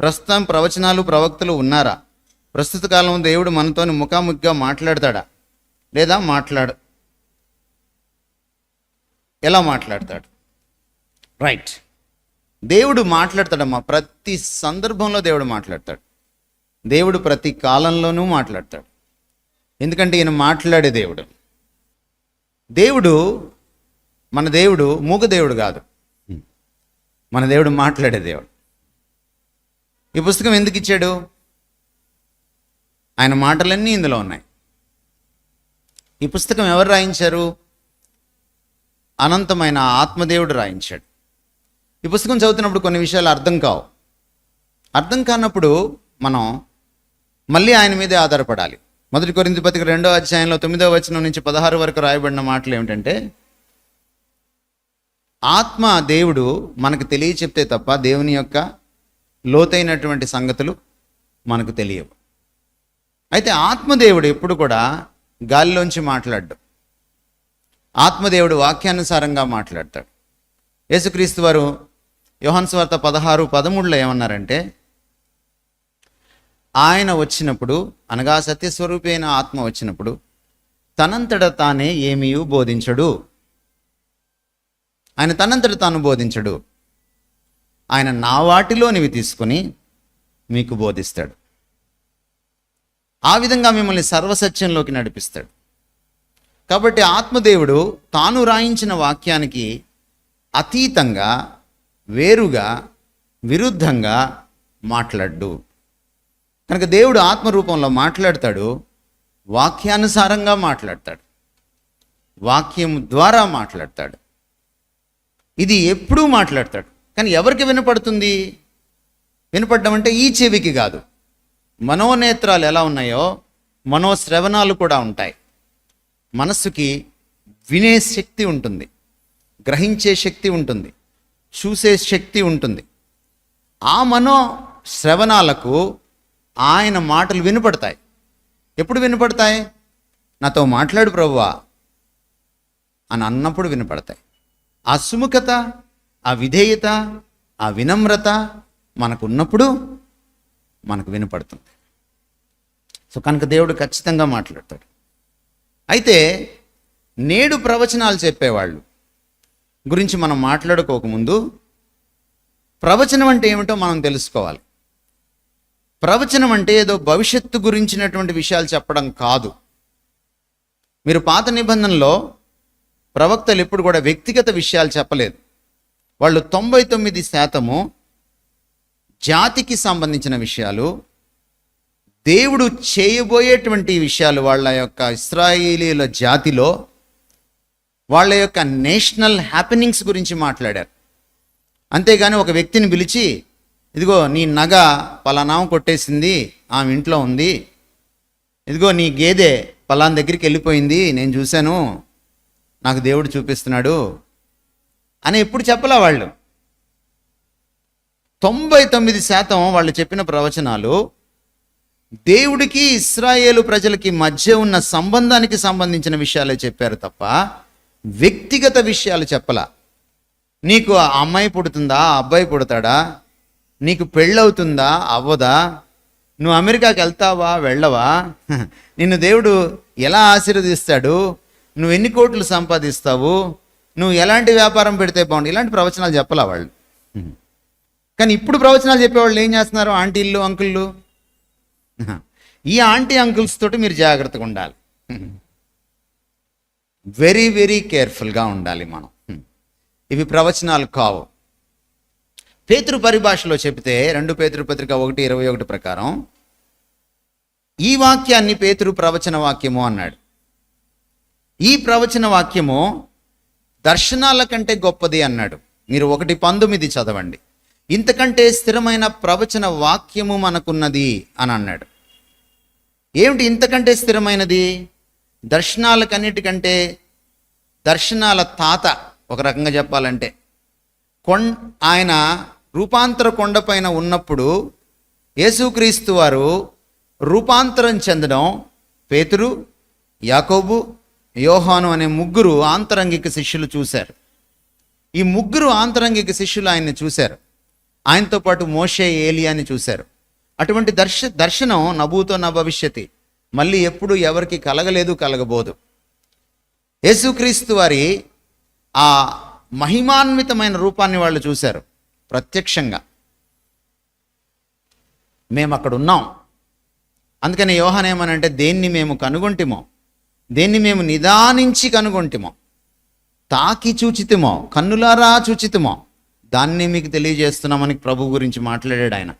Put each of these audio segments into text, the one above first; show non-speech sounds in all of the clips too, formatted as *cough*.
ప్రస్తుతం ప్రవచనాలు ప్రవక్తలు ఉన్నారా? ప్రస్తుత కాలం దేవుడు మనతోని ముఖాముఖిగా మాట్లాడతాడా? లేదా మాట్లాడు ఎలా మాట్లాడతాడు? రైట్ దేవుడు మాట్లాడతాడమ్మా. ప్రతి సందర్భంలో దేవుడు మాట్లాడతాడు. దేవుడు ప్రతి కాలంలోనూ మాట్లాడతాడు. ఎందుకంటే ఈయన మాట్లాడే దేవుడు. దేవుడు మన దేవుడు మూగ దేవుడు కాదు. మన దేవుడు మాట్లాడే దేవుడు. ఈ పుస్తకం ఎందుకు ఇచ్చాడు? ఆయన మాటలన్నీ ఇందులో ఉన్నాయి. ఈ పుస్తకం ఎవరు రాయించారు? అనంతమైన ఆత్మదేవుడు రాయించాడు. ఈ పుస్తకం చదువుతున్నప్పుడు కొన్ని విషయాలు అర్థం కావు. అర్థం కానప్పుడు మనం మళ్ళీ ఆయన మీదే ఆధారపడాలి. మొదటి కొరింది పత్రిక రెండో అధ్యాయంలో తొమ్మిదో వచనం నుంచి పదహారు వరకు రాయబడిన మాటలు ఏమిటంటే ఆత్మ దేవుడు మనకు తెలియ చెప్తే తప్ప దేవుని యొక్క లోతైనటువంటి సంగతులు మనకు తెలియవు. అయితే ఆత్మదేవుడు ఎప్పుడు కూడా గాలిలోంచి మాట్లాడ్డు. ఆత్మదేవుడు వాక్యానుసారంగా మాట్లాడతాడు. యేసుక్రీస్తు వారు యోహన్స్వార్త పదహారు పదమూడులో ఏమన్నారంటే ఆయన వచ్చినప్పుడు అనగా సత్యస్వరూపైన ఆత్మ వచ్చినప్పుడు తనంతట తానే ఏమీ బోధించడు. ఆయన తనంతట తాను బోధించడు. ఆయన నా వాటిలోనివి తీసుకొని మీకు బోధిస్తాడు. ఆ విధంగా మిమ్మల్ని సర్వసత్యంలోకి నడిపిస్తాడు. కాబట్టి ఆత్మదేవుడు తాను రాయించిన వాక్యానికి అతీతంగా వేరుగా విరుద్ధంగా మాట్లాడు కనుక దేవుడు ఆత్మరూపంలో మాట్లాడతాడు వాక్యానుసారంగా మాట్లాడతాడు వాక్యం ద్వారా మాట్లాడతాడు. ఇది ఎప్పుడూ మాట్లాడతాడు. కానీ ఎవరికి వినపడుతుంది? వినపడడం అంటే ఈ చెవికి కాదు. మనోనేత్రాలు ఎలా ఉన్నాయో మనోశ్రవణాలు కూడా ఉంటాయి. మనస్సుకి వినే శక్తి ఉంటుంది. గ్రహించే శక్తి ఉంటుంది. చూసే శక్తి ఉంటుంది. ఆ మనో శ్రవణాలకు ఆయన మాటలు వినపడతాయి. ఎప్పుడు వినపడతాయి? నాతో మాట్లాడు ప్రభువా అని అన్నప్పుడు వినపడతాయి. ఆ సుముఖత ఆ విధేయత ఆ వినమ్రత మనకు ఉన్నప్పుడు మనకు వినపడుతుంది. సో కనుక దేవుడు ఖచ్చితంగా మాట్లాడతాడు. అయితే నేడు ప్రవచనాలు చెప్పేవాళ్ళు గురించి మనం మాట్లాడుకోకముందు ప్రవచనం అంటే ఏమిటో మనం తెలుసుకోవాలి. ప్రవచనం అంటే ఏదో భవిష్యత్తు గురించినటువంటి విషయాలు చెప్పడం కాదు. మీరు పాత నిబంధనలో ప్రవక్తలు ఎప్పుడు కూడా వ్యక్తిగత విషయాలు చెప్పలేదు. వాళ్ళు తొంభై తొమ్మిది శాతము జాతికి సంబంధించిన విషయాలు దేవుడు చేయబోయేటువంటి విషయాలు వాళ్ళ యొక్క ఇస్రాయేలీల జాతిలో వాళ్ళ యొక్క నేషనల్ హ్యాపెనింగ్స్ గురించి మాట్లాడారు. అంతేగాని ఒక వ్యక్తిని పిలిచి ఇదిగో నీ నగ పలానాం కొట్టేసింది ఆమె ఇంట్లో ఉంది. ఇదిగో నీ గేదె పలానా దగ్గరికి వెళ్ళిపోయింది నేను చూశాను నాకు దేవుడు చూపిస్తున్నాడు అని ఎప్పుడు చెప్పలే వాళ్ళు. తొంభై తొమ్మిది శాతం వాళ్ళు చెప్పిన ప్రవచనాలు దేవుడికి ఇస్రాయేలు ప్రజలకి మధ్య ఉన్న సంబంధానికి సంబంధించిన విషయాలే చెప్పారు తప్ప వ్యక్తిగత విషయాలు చెప్పలా. నీకు ఆ అమ్మాయి పుడుతుందా అబ్బాయి పుడతాడా నీకు పెళ్ళవుతుందా అవ్వదా నువ్వు అమెరికాకి వెళ్తావా వెళ్ళవా *laughs* నిన్ను దేవుడు ఎలా ఆశీర్వదిస్తాడు నువ్వు ఎన్ని కోట్లు సంపాదిస్తావు నువ్వు ఎలాంటి వ్యాపారం పెడితే బాగుండు? ఇలాంటి ప్రవచనాలు చెప్పలా వాళ్ళు? కానీ ఇప్పుడు ప్రవచనాలు చెప్పేవాళ్ళు ఏం చేస్తున్నారు? ఆంటీళ్ళు అంకుళ్ళు? ఈ ఆంటీ అంకుల్స్ తోటి మీరు జాగ్రత్తగా ఉండాలి. వెరీ వెరీ కేర్ఫుల్గా ఉండాలి మనం. ఇవి ప్రవచనాలు కావు. పేతృ పరిభాషలో చెబితే రెండు పేతృ పత్రిక ఒకటి ఇరవై ఒకటి ప్రకారం ఈ వాక్యాన్ని పేతురు ప్రవచన వాక్యము అన్నాడు. ఈ ప్రవచన వాక్యము దర్శనాల కంటే గొప్పది అన్నాడు. మీరు ఒకటి పంతొమ్మిది చదవండి. ఇంతకంటే స్థిరమైన ప్రవచన వాక్యము మనకున్నది అని అన్నాడు. ఏమిటి ఇంతకంటే స్థిరమైనది? దర్శనాలకన్నిటికంటే దర్శనాల తాత ఒక రకంగా చెప్పాలంటే కొం ఆయన రూపాంతర కొండపైన ఉన్నప్పుడు యేసుక్రీస్తు వారు రూపాంతరం చెందడం పేతురు యాకోబు యోహాను అనే ముగ్గురు ఆంతరంగిక శిష్యులు చూశారు. ఈ ముగ్గురు ఆంతరంగిక శిష్యులు ఆయన్ని చూశారు. ఆయనతో పాటు మోషే ఏలియాని చూశారు. అటువంటి దర్శ దర్శనం నభూతో నా భవిష్యతి మళ్ళీ ఎప్పుడు ఎవరికి కలగలేదు కలగబోదు. యేసుక్రీస్తు వారి ఆ మహిమాన్వితమైన రూపాన్ని వాళ్ళు చూశారు ప్రత్యక్షంగా. మేము అక్కడ ఉన్నాం అందుకని యోహాన్ ఏమనంటే దేన్ని మేము కనుగొంటిమో దేన్ని మేము నిదానించి కనుగొంటిమో తాకి చూచితిమో కన్నులారా చూచితిమో దాన్ని మీకు తెలియజేస్తున్నామని ప్రభు గురించి మాట్లాడాడు ఆయన.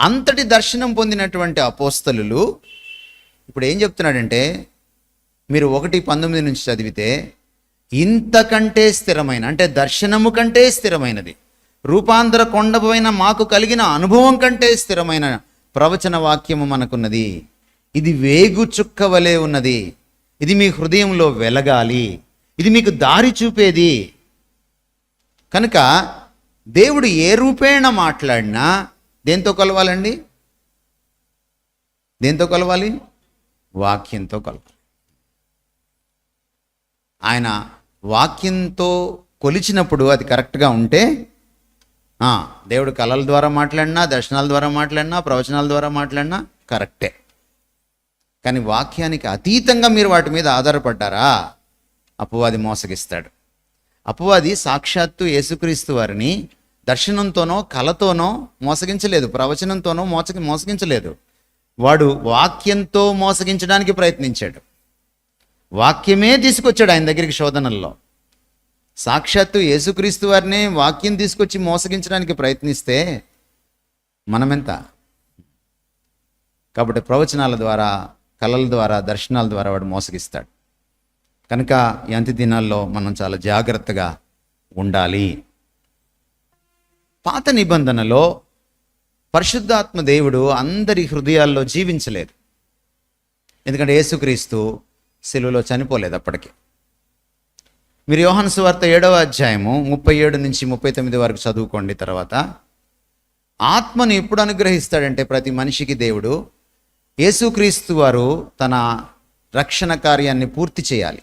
అంతటి దర్శనం పొందినటువంటి అపోస్తలు ఇప్పుడు ఏం చెప్తున్నాడంటే మీరు ఒకటి పంతొమ్మిది నుంచి చదివితే ఇంతకంటే స్థిరమైన అంటే దర్శనము కంటే స్థిరమైనది రూపాంతర కొండపైన మాకు కలిగిన అనుభవం కంటే స్థిరమైన ప్రవచన వాక్యము మనకున్నది. ఇది వేగు చుక్క వలె ఉన్నది. ఇది మీ హృదయంలో వెలగాలి. ఇది మీకు దారి చూపేది. కనుక దేవుడు ఏ రూపేణ మాట్లాడినా దేంతో కలవాలండి? దేంతో కలవాలి? వాక్యంతో కలవాలి. ఆయన వాక్యంతో కొలిచినప్పుడు అది కరెక్ట్గా ఉంటే దేవుడు కళల ద్వారా మాట్లాడినా దర్శనాల ద్వారా మాట్లాడినా ప్రవచనాల ద్వారా మాట్లాడినా కరెక్టే. కానీ వాక్యానికి అతీతంగా మీరు వాటి మీద ఆధారపడ్డారా? అపవాది మోసగిస్తాడు. అపవాది సాక్షాత్తు యేసుక్రీస్తు వారిని దర్శనంతోనో కలతోనో మోసగించలేదు ప్రవచనంతోనో మోసగి మోసగించలేదు. వాడు వాక్యంతో మోసగించడానికి ప్రయత్నించాడు. వాక్యమే తీసుకొచ్చాడు ఆయన దగ్గరికి శోధనల్లో. సాక్షాత్తు యేసుక్రీస్తు వారిని వాక్యం తీసుకొచ్చి మోసగించడానికి ప్రయత్నిస్తే మనమెంత? కాబట్టి ప్రవచనాల ద్వారా కళల ద్వారా దర్శనాల ద్వారా వాడు మోసగిస్తాడు. కనుక ఈ అంత్య దినాల్లో మనం చాలా జాగ్రత్తగా ఉండాలి. పాత నిబంధనలో పరిశుద్ధాత్మ దేవుడు అందరి హృదయాల్లో జీవించలేదు. ఎందుకంటే యేసుక్రీస్తు సెలువులో చనిపోలేదు అప్పటికి. మీరు యోహన్ సువార్త ఏడవ అధ్యాయము ముప్పై ఏడు నుంచి ముప్పై తొమ్మిది వరకు చదువుకోండి తర్వాత. ఆత్మను ఎప్పుడు అనుగ్రహిస్తాడంటే ప్రతి మనిషికి దేవుడు యేసుక్రీస్తు వారు తన రక్షణ కార్యాన్ని పూర్తి చేయాలి.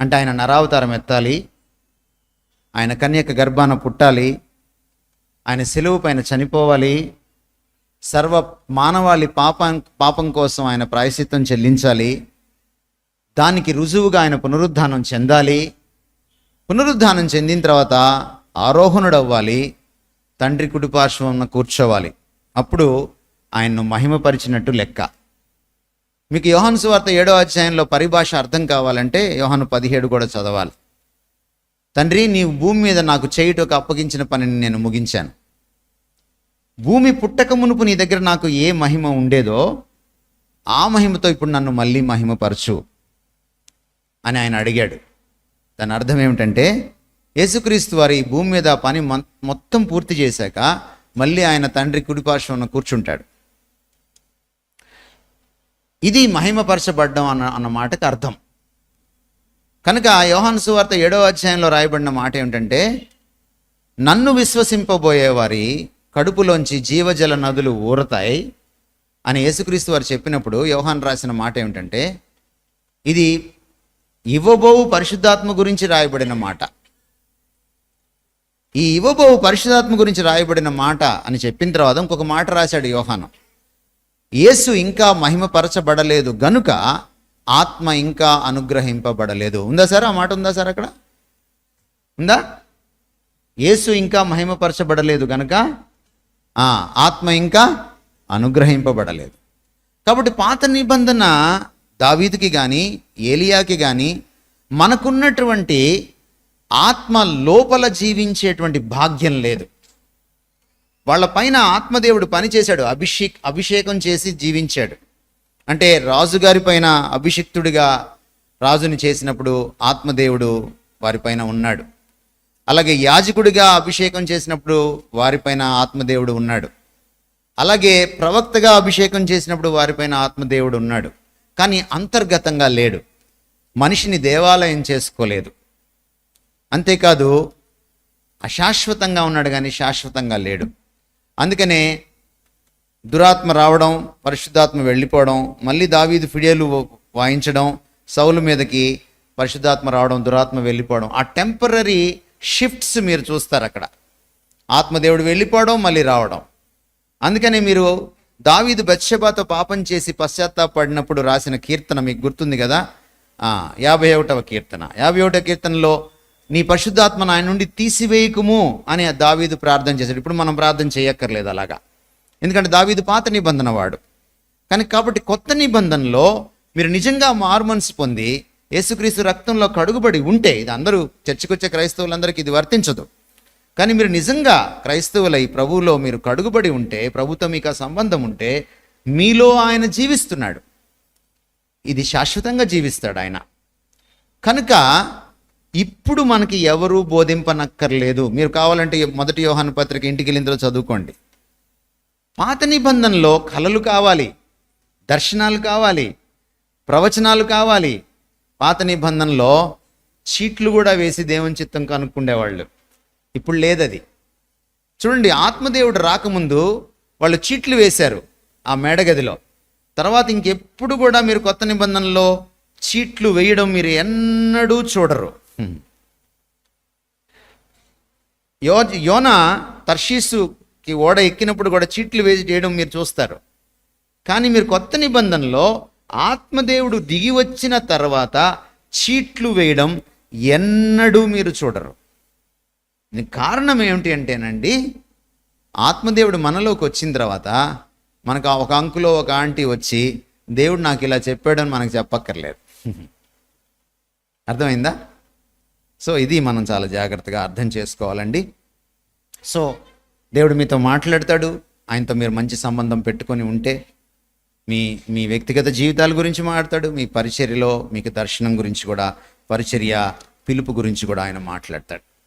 అంటే ఆయన నరావతారం ఎత్తాలి ఆయన కన్యక గర్భాన పుట్టాలి ఆయన సెలువు పైన చనిపోవాలి సర్వ మానవాళి పాపం పాపం కోసం ఆయన ప్రాయశ్చిత్తం చెల్లించాలి దానికి రుజువుగా ఆయన పునరుద్ధానం చెందాలి. పునరుద్ధానం చెందిన తర్వాత ఆరోహణుడవ్వాలి తండ్రి కుడిపార్శ్వంన కూర్చోవాలి. అప్పుడు ఆయన్ను మహిమపరిచినట్టు లెక్క. మీకు యోహాను సువార్త ఏడో అధ్యాయంలో పరిభాష అర్థం కావాలంటే యోహాను పదిహేడు కూడా చదవాలి. తండ్రి నీవు భూమి మీద నాకు చేయుటకు అప్పగించిన పనిని నేను ముగించాను. భూమి పుట్టక మునుపు నీ దగ్గర నాకు ఏ మహిమ ఉండేదో ఆ మహిమతో ఇప్పుడు నన్ను మళ్ళీ మహిమపరచు అని ఆయన అడిగాడు. దాని అర్థం ఏమిటంటే యేసుక్రీస్తు వారి భూమి మీద పని మొత్తం పూర్తి చేశాక మళ్ళీ ఆయన తండ్రి కుడిపార్శ్వన కూర్చుంటాడు. ఇది మహిమపరచబడ్డం అన్న అన్న మాటకు అర్థం. కనుక యోహాను సువార్త ఏడవ అధ్యాయంలో రాయబడిన మాట ఏమిటంటే నన్ను విశ్వసింపబోయే వారి కడుపులోంచి జీవజల నదులు ఊరతాయి అని యేసుక్రీస్తు వారు చెప్పినప్పుడు యోహాన్ రాసిన మాట ఏమిటంటే ఇది ఇవ్వబోవు పరిశుద్ధాత్మ గురించి రాయబడిన మాట. ఈ ఇవ్వబోవు పరిశుద్ధాత్మ గురించి రాయబడిన మాట అని చెప్పిన తర్వాత ఇంకొక మాట రాశాడు యోహాను. యేసు ఇంకా మహిమపరచబడలేదు గనుక ఆత్మ ఇంకా అనుగ్రహింపబడలేదు. ఉందా సార్? ఆ మాట ఉందా సార్ అక్కడ? ఉందా? యేసు ఇంకా మహిమపరచబడలేదు గనుక ఆత్మ ఇంకా అనుగ్రహింపబడలేదు. కాబట్టి పాత నిబంధన దావీదుకి కానీ ఏలియాకి కానీ మనకున్నటువంటి ఆత్మ లోపల జీవించేటువంటి భాగ్యం లేదు. వాళ్ళ పైన ఆత్మదేవుడు పనిచేశాడు. అభిషేక్ అభిషేకం చేసి జీవించాడు. అంటే రాజుగారి పైన అభిషిక్తుడిగా రాజుని చేసినప్పుడు ఆత్మదేవుడు వారిపైన ఉన్నాడు. అలాగే యాజకుడిగా అభిషేకం చేసినప్పుడు వారిపైన ఆత్మదేవుడు ఉన్నాడు. అలాగే ప్రవక్తగా అభిషేకం చేసినప్పుడు వారిపైన ఆత్మదేవుడు ఉన్నాడు. కానీ అంతర్గతంగా లేడు. మనిషిని దేవాలయం చేసుకోలేదు. అంతేకాదు అశాశ్వతంగా ఉన్నాడు కానీ శాశ్వతంగా లేడు. అందుకనే దురాత్మ రావడం పరిశుద్ధాత్మ వెళ్ళిపోవడం మళ్ళీ దావీదు ఫిడియలు వాయించడం సౌలు మీదకి పరిశుద్ధాత్మ రావడం దురాత్మ వెళ్ళిపోవడం ఆ టెంపరీ షిఫ్ట్స్ మీరు చూస్తారు అక్కడ. ఆత్మదేవుడు వెళ్ళిపోవడం మళ్ళీ రావడం. అందుకని మీరు దావీదు బత్షబాతో పాపం చేసి పశ్చాత్తాపడినప్పుడు రాసిన కీర్తన మీకు గుర్తుంది కదా? యాభై ఒకటవ కీర్తన. యాభై ఒకటవ కీర్తనలో నీ పరిశుద్ధాత్మ ఆయన నుండి తీసివేయకుము అని ఆ దావీదు ప్రార్థన చేశాడు. ఇప్పుడు మనం ప్రార్థన చేయక్కర్లేదు అలాగా. ఎందుకంటే దావీదు పాత నిబంధన వాడు. కానీ కాబట్టి కొత్త నిబంధనలో మీరు నిజంగా మార్మన్స్ పొంది యేసుక్రీస్తు రక్తంలో కడుగుబడి ఉంటే ఇది అందరూ చర్చకొచ్చే క్రైస్తవులందరికీ ఇది వర్తించదు. కానీ మీరు నిజంగా క్రైస్తవులై ప్రభువులో మీరు కడుగుబడి ఉంటే ప్రభుతో మీకు సంబంధం ఉంటే మీలో ఆయన జీవిస్తున్నాడు. ఇది శాశ్వతంగా జీవిస్తాడు ఆయన. కనుక ఇప్పుడు మనకి ఎవరు బోధింపనక్కర్లేదు. మీరు కావాలంటే మొదటి యోహాను పత్రిక ఇంటికి వెళ్ళిందో చదువుకోండి. పాత నిబంధనలో కళలు కావాలి దర్శనాలు కావాలి ప్రవచనాలు కావాలి. పాత నిబంధనలో చీట్లు కూడా వేసి దేవుని చిత్తం కనుక్కుండేవాళ్ళు. ఇప్పుడు లేదది. చూడండి ఆత్మదేవుడు రాకముందు వాళ్ళు చీట్లు వేశారు ఆ మేడగదిలో. తర్వాత ఇంకెప్పుడు కూడా మీరు కొత్త నిబంధనలో చీట్లు వేయడం మీరు ఎన్నడూ చూడరు. యో యోన తర్షీసుకి ఓడ ఎక్కినప్పుడు కూడా చీట్లు వేసి చేయడం మీరు చూస్తారు. కానీ మీరు కొత్త నిబంధనలో ఆత్మదేవుడు దిగి వచ్చిన తర్వాత చీట్లు వేయడం ఎన్నడూ మీరు చూడరు. కారణం ఏమిటి అంటేనండి ఆత్మదేవుడు మనలోకి వచ్చిన తర్వాత మనకు ఆ ఒక అంకులో ఒక ఆంటీ వచ్చి దేవుడు నాకు ఇలా చెప్పాడని మనకు చెప్పక్కర్లేదు. *laughs* అర్థమైందా? సో ఇది మనం చాలా జాగ్రత్తగా అర్థం చేసుకోవాలండి. సో దేవుడు మీతో మాట్లాడతాడు. ఆయనతో మీరు మంచి సంబంధం పెట్టుకొని ఉంటే మీ మీ వ్యక్తిగత జీవితాల గురించి మాట్లాడతాడు. మీ పరిచర్యలో మీకు దర్శనం గురించి కూడా పరిచర్య పిలుపు గురించి కూడా ఆయన మాట్లాడతాడు.